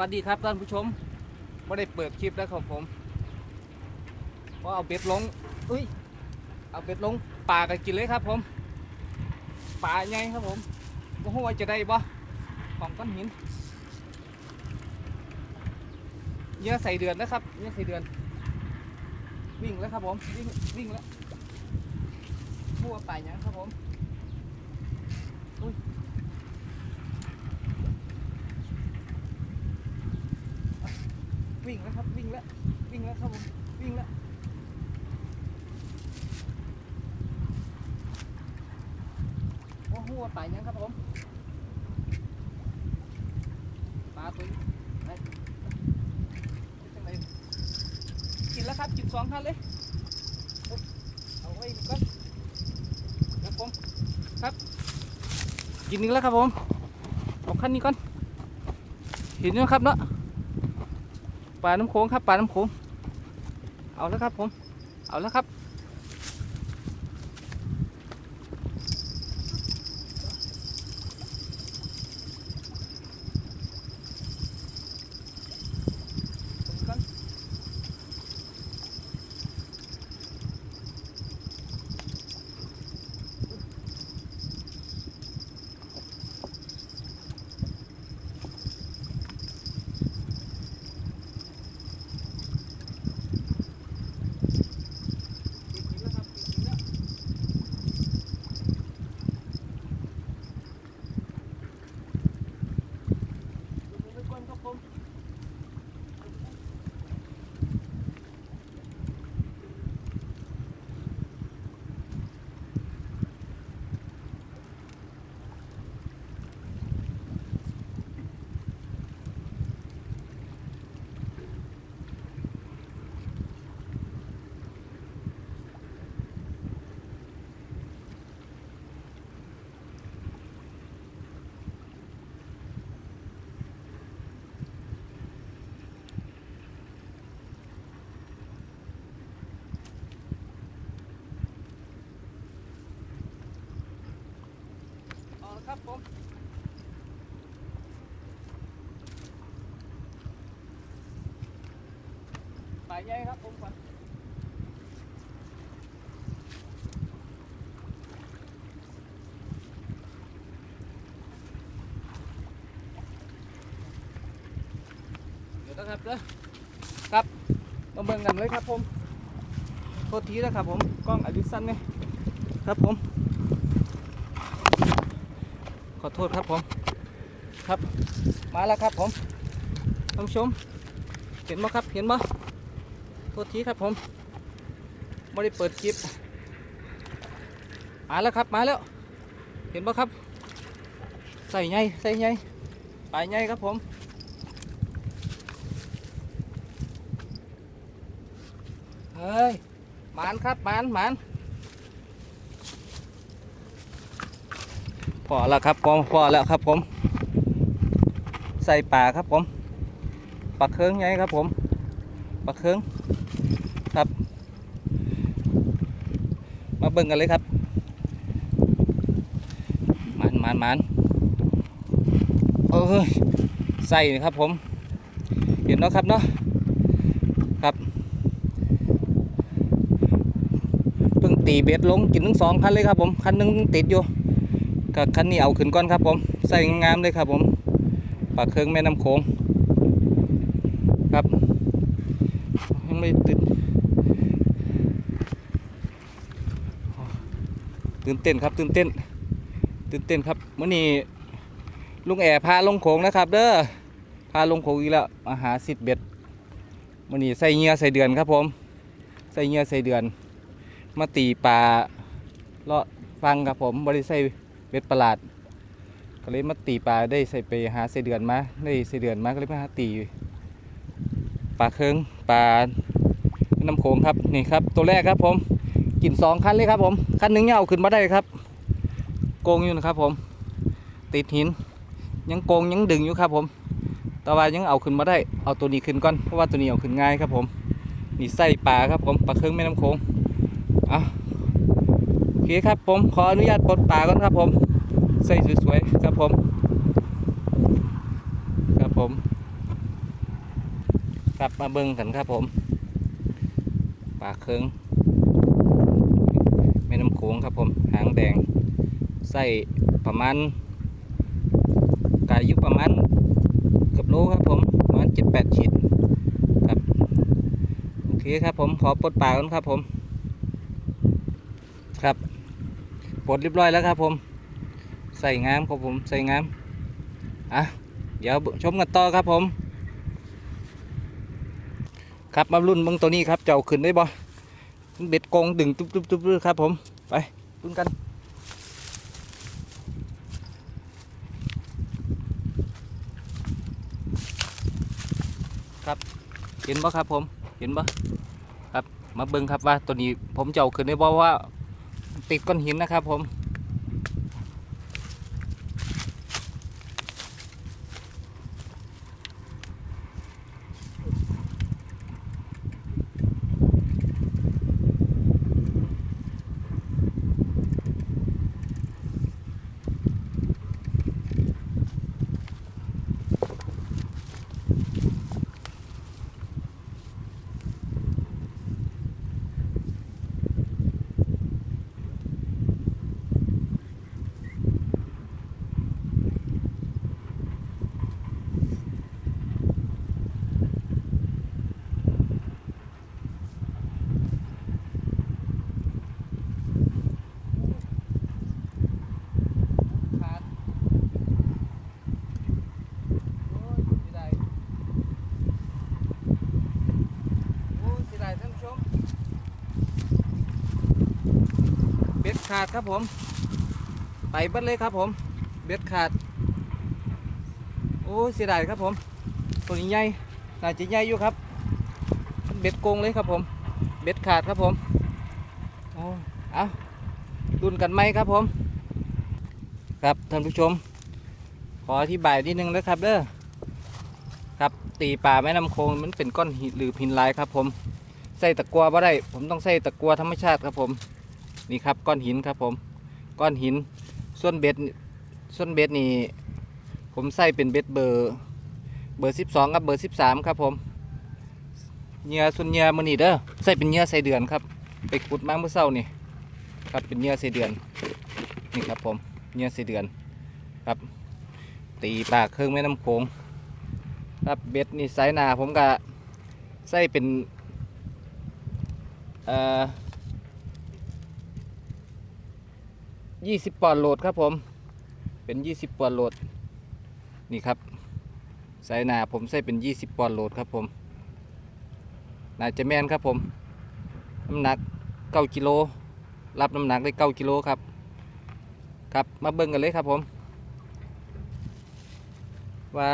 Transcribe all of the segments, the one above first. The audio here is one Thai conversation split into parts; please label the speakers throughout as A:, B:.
A: วัสดีครับท่านผู้ชมไม่ได้เปิดคลิปแล้วครับผมเพราะเอาเบ็ดลงอุ้ยเอาเบ็ดลงปลากันกินเลยครับผมปลาไงครับผมโอ้โหว่าจะได้บ่ของก้อนหินเยื่อใส่เดือนนะครับเยื่อใส่เดือน วิ่งแล้วครับผมวิ่งวิ่งแล้วมั่วปลายังครับผมอุ้ย วิ่งแล้วครับวิ่งแล้ววิ่งแล้วครับผมวิ่งแล้วโอ้โหปลายังครับผมปลาตัวนี้ไปเป็นจังไงกินแล้วครับกินสองท่านเลยเอาไว้ก่อนครับผมครับกินนึงแล้วครับผมเอาขั้นนี้ก่อนเห็นไหมครับเนาะ ปลาน้ำโขงครับปลาน้ำโขงเอาแล้วครับผม เอาแล้วครับ เอาละ ครับผมปลาใหญ่ครับผมก่อนเดี๋ยวนะครับเด้อครับมาเบิ่งกันเลยครับผมโทษทีนะครับผมกล้องอดิสันเนี่ยครับผม ขอโทษครับผม ครับ มาแล้วครับผมท่านผู้ชม เห็นไหมครับ เห็นไหมโทษทีครับผม ไม่ได้เปิดคลิป มาแล้วครับ มาแล้ว เห็นไหมครับ ใส่ไงใส่ไงไปไงครับผม เฮ้ย หมานครับ หมานหมาน พอแล้วครับผมพอแล้วครับผม ใส่ป่าครับผมปลาเคืองไงครับผมปลาเคืองครับ มาเบิ่งกันเลยครับมันมันมันเอ้ยใส่ครับผม เห็นเนาะครับเนาะครับเพิ่งตีเบ็ดลงกินทั้งสองคันเลยครับผมคันหนึงติดอยู่ ก็คันนี้เอาขึ้นก่อนครับผมใส่งามเลยครับผมปากเครื่องแม่น้ำโขงครับยังไม่ตื่นตื่นเต้นครับตื่นเต้น ตื่นเต้นครับเมื่อนี้ลุงแอพาลงโขงนะครับ เด้อพาลงโขงอีกแล้วมาหาสิทธิ์เบ็ดมื่อนี้ใส่เงือใส่เดือนครับผม ใส่เงือใส่เดือน มาตีปลาเลาะฟังครับผมบริใส่ เบ็ดประหลาด ก็เลยมาตีปลาได้ใส่ไปหาใส่เดือนมาได้ใส่เดือนมาก็เลยมาหาตีปลาเคืองปลาน้ำโขงครับนี่ครับ ตัวแรกครับผมกินสองคันเลยครับผมคันหนึ่งเนี่ยเอาขึ้นมาได้ครับ โกงอยู่นะครับผม ติดหิน ยังโกงยังดึงอยู่ครับผมต่ว่ายังเอาขึ้นมาได้เอาตัวนี้ขึ้นก่อนเพราะว่าตัวนี้เอาขึ้นง่ายครับผมนี่ใส่ปลาครับผมปลาเคืองแม่น้ำโขงอาโอ เคครับผมขออนุญาตปลดปลาก่อนครับผม ใส่สวยๆครับผม ครับผมกลับมาเบิ่งกันครับผมปลาเคืองแม่น้ำโขงครับผม หางแดงไส้ประมาณกายอายุประมาณเกือบโลครับผมประมาณเจ็ดแปดขีดครับโอเคครับผมขอปลดปลากันครับผมครับ ปลดเรียบร้อยแล้วครับผม ใส่งามครับผมใส่งามอะเดี๋ยวชมกันต่อครับผม ครับมารุ่นบิ่งตัวนี้ครับเจ้าขึ้นได้บ่เบ็ดกงดึงตุ๊บตุ๊บตุ๊บตุ๊บครับผมไปรุ่นกันครับเห็นบ่ครับผมเห็นบ่ครับมาเบิ่งครับว่าตัวนี้ผมเจ้าขึ้นได้บ่ว่า ติดก้อนหินนะครับผม ขาดโอ้ยเสียดายโอ้ยเสียดายท่านผู้ชม เบ็ด ขาดครับผม ไปเบัดเลยครับผม เบ็ดขาด โอ้เสียดายครับผม ตัวนี้ใหญ่น่าจะใหญ่อยู่ครับ เบ็ดโกงเลยครับผม เบ็ดขาดครับผมโอ้เอาดุนกันไหมครับผม ครับท่านผู้ชม ขออธิบายนิดนึงนะครับเด้อครับตีป่าแม่น้ำโขงมันเป็นก้อนหินหรือหินลายครับผมใส่ตะกัวบ่ได้ ผมต้องใส่ตะกัวธรรมชาติครับผม นี่ครับก้อนหินครับผม ก้อนหินส่วนเบ็ดส่วนเบ็ดนี่ผมใส่เป็นเบ็ดเบอร์เบอร์สิบสองกับเบอร์สิบสามครับผมเหยื่อส่วนเหยื่อมันนี่เด้อใส่เป็นเหยื่อใส่เดือนครับ ไปขุดมาเมื่อเช้านี่ครับเป็นเหยื่อใส่เดือนนี่ครับผมเนี่ยสี่เดือนครับ ตีปลาเครื่องแม่น้ำโขงครับเบ็ดนี่ไซส์หนาผมก็ใส่เป็นเอ่อ ยี่สิบปอนด์โหลดครับผม เป็นยี่สิบปอนด์โหลด นี่ครับไซส์หนาผมใส่เป็นยี่สิบปอนด์โหลดครับผมน่าจะแม่นครับผม น้ำหนักเก้ากิโล รับน้ำหนักได้เก้ากิโลครับ ครับ มาเบิ่งกันเลยครับผม ว่า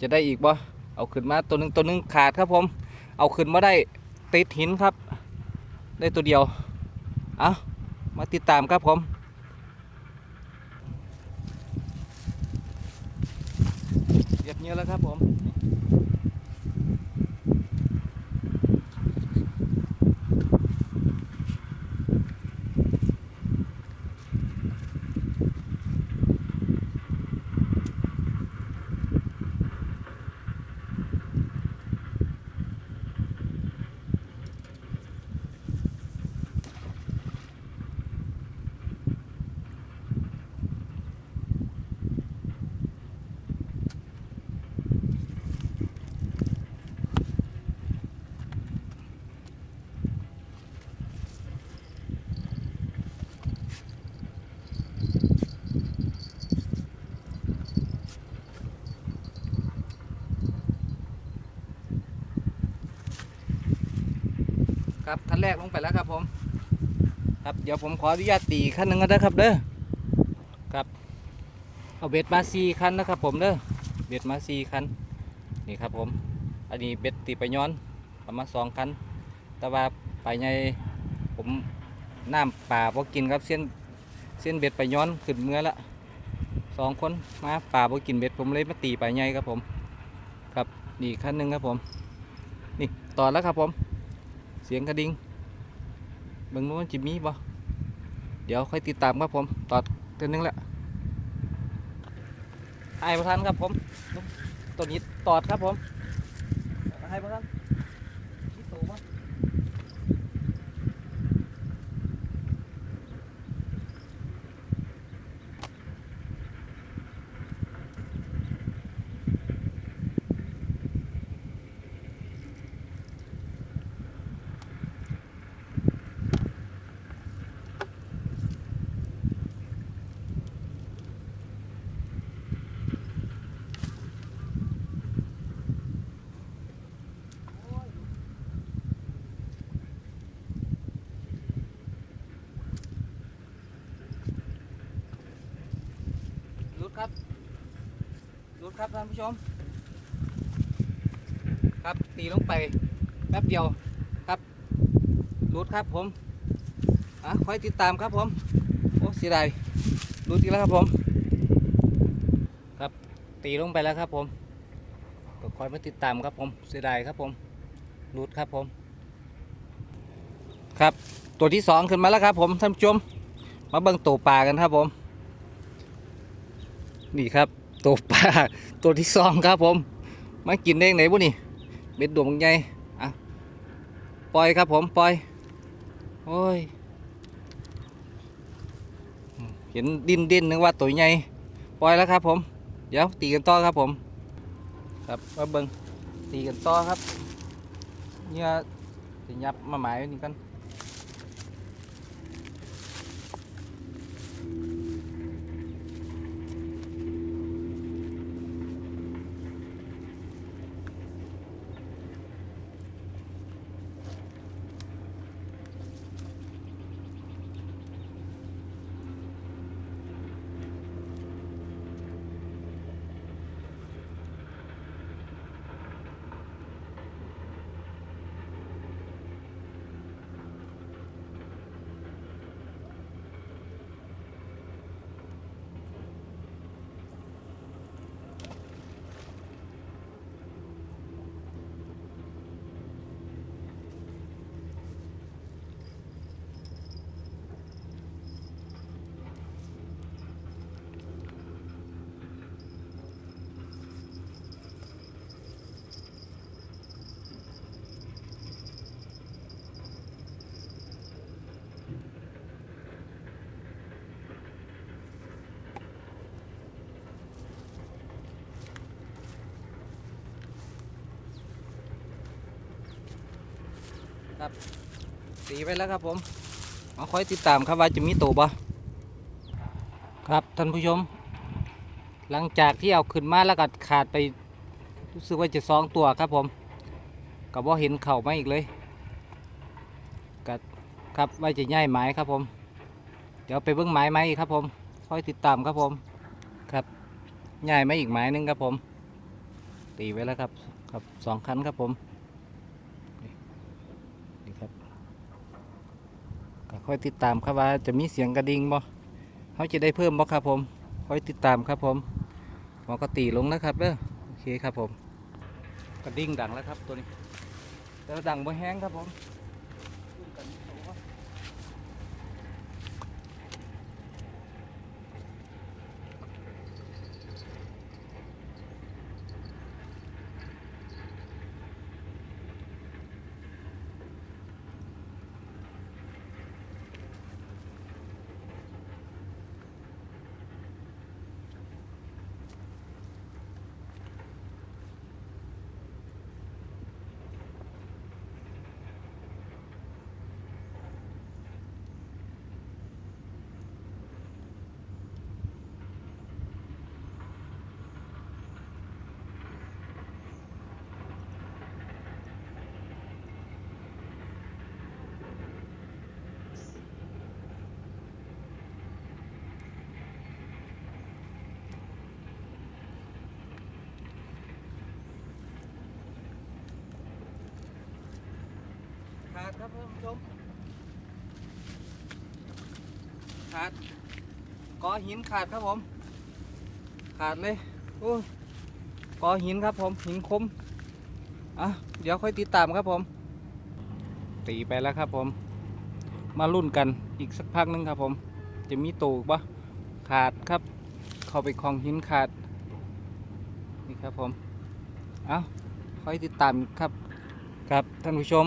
A: จะได้อีกบ่เอาขึ้นมาตัวหนึงตัวหนึงขาดครับผม เอาขึ้นมาได้ติดหินครับ ได้ตัวเดียว เอา มาติดตามครับผม ครับขั้นแรกลงไปแล้วครับผม ครับเดี๋ยวผมขออนุญาตตีขั้นหนึ่งก็ได้ครับเด้อครับเอาเบ็ดมาสี่คันนะครับ ผมเด้อเบ็ดมาสี่คันนี่ครับผม อันนี้เบ็ดตีไปย้อนประมาณสองคันแต่ว่าไปใหญ่ผมน้ำป่าพอกินครับเส้นเส้นเบ็ดไปย้อนขึ้นเมื่อละสองคนมาป่าพอกินเบ็ดผมเลยมาตีไปใหญ่ครับผม ครับนี่คันหนึ่งครับผม นี่ต่อแล้วครับผม สียงกระดิ่งบางว่านจิมีบ่เดี๋ยวค่อยติดตามครับผมตอดเตัวนึงแหละไอ้ประธานครับผมตัวนี้ตอดครับผมให้ประธาน ครับท่านผู้ชม ครับตีลงไปแป๊บเดียวครับรุดครับผมอะคอยติดตามครับผมโอ้เสียดายรุดอีกแล้วครับผม ครับตีลงไปแล้วครับผมก็คอยมาติดตามครับผมเสียดายครับผมรุดครับผม ครับตัวที่สองขึ้นมาแล้วครับผมท่านผู้ชมมาเบิ่งตัวปลากันครับผม นี่ครับ ตัวปลาตัวที่สองครับผม มากินได้ไหนบุนี่เบ็ดดวงใหญ่อะปล่อยครับผมปล่อยโอ้ยเห็นดินดินนึกว่าตัวใหญ่ปล่อยแล้วครับผม เดี๋ยวตีกันต่อครับผม ครับมาเบิ่งตีกันต่อครับเนี่ยสิยับมาหมายนี่กัน ครับตีไปแล้วครับผมมาคอยติดตามครับว่าจะมีตัวบ่ครับท่านผู้ชม หลังจากที่เอาขึ้นมาแล้วก็ขาดไปรู้สึกว่าจะสองตัวครับผมก็บ่เห็นเข่ามาอีกเลยก็ครับว่าจะย่ายไม้ครับผม เดี๋ยวไปเบิ้งไม้ไหมอีกครับผมคอยติดตามครับผมครับย่ายไมาอีกไม้หนึงครับผม ตีไว้แล้วครับครับสองคันครับผม นี่ครับก็ค่ อยติดตามครับว่าจะมีเสียงกระดิ่งบ่เขาจะได้เพิ่มบ่ครับผมคอยติดตามครับผมหมอกตีลงนะครับเด้อโอเคครับผม กระดิ่งดังแล้วครับตัวนี้แต่ว่าดังบ่แห้งครับผม ครับท่านผู้ชมขาดกอหินขาดครับผม ขาดเลยโอ้กอหินครับผมหินคมอะเดี๋ยวค่อยติดตามครับผม ตีไปแล้วครับผม มารุ่นกันอีกสักพักหนึงครับผม จะมีตูกปะขาดครับ เข้าไปคลองหินขาดนี่ครับผม เอาค่อยติดตามครับครับท่านผู้ชม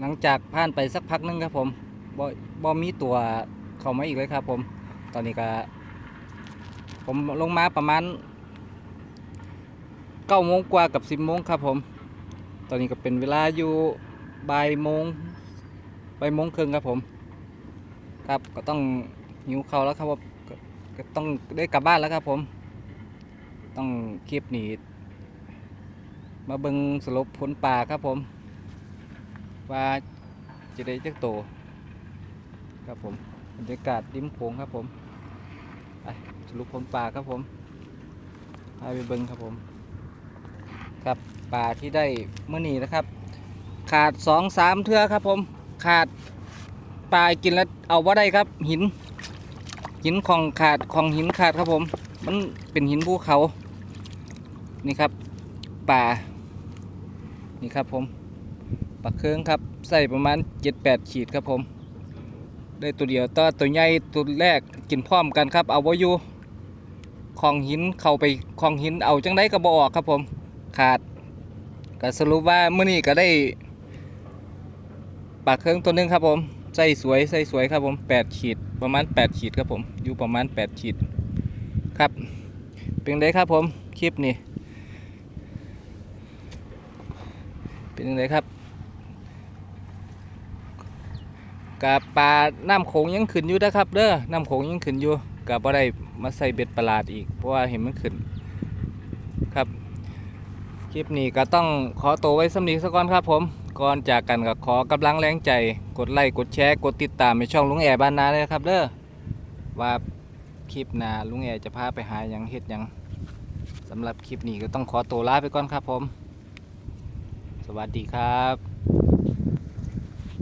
A: หลังจากผ่านไปสักพักหนึงครับผมบ่บ่มีตัวเข้ามาอีกเลยครับผม ตอนนี้ก็ ผมลงมาประมาณเก้าโมงกว่ากับสิบโมงครับผม ตอนนี้ก็เป็นเวลาอยู่บ่ายโมงบ่ายโมงครึ่งครับผม ครับก็ต้องหิวเขาแล้วครับผมก็ก็ต้องได้กลับบ้านแล้วครับผม ต้องคลิปนี้มาเบิงสรุปผลป่าครับผม ว่าจะได้จักโตครับผมบรรยากาศริมโขงครับผมไปสรุปผลป่าครับผมพาไปเบิงครับผมครับป่าที่ได้เมื่อนี้นะครับ ขาดสองสามเทือครับผมขาดปลากินแล้วเอาว่าได้ครับ หิน หินของขาดของหินขาดครับผม มันเป็นหินภูเขา นี่ครับป่านี่ครับผม ปลาเครื่องครับใส่ประมาณเจ็ดแปดขีดครับผม ได้ตัวเดียวตัวตัวใหญ่ตัวแรกกินพร้อมกันครับ เอาไว้อยู่ของหินเข้าไปของหินเอาจังได้ก็บอกครับผมขาดก็สรุปว่าเมื่อนี้ก็ได้ปลาเครื่องตัวหนึงครับผมใส่สวยใส่สวยครับผมแปดขีดประมาณแปดขีดครับผมอยู่ประมาณแปดขีดครับเป็นไงครับผมคลิปนี้เป็นยังไงครับ กับปลาน้ำโขงยังขึ้นอยู่นะครับ เด้อน้ำโขงยังขึ้นอยู่กับบ่ได้มาใส่เบ็ดประหลาดอีก เพราะว่าเห็นมันขึ้นครับ คลิปนี้ก็ต้องขอตัวไว้สำนีสักก่อนครับผมก่อนจากกันก็ขอกำลังแรงใจ กดไลค์กดแชร์กดติดตามในช่องลุงแอร์บ้านนาเลยครับเด้อว่าคลิปหน้าลุงแอร์จะพาไปหายังเฮ็ดยังสำหรับคลิปนี้ก็ต้องขอตัวลาไปก่อนครับผม สวัสดีครับ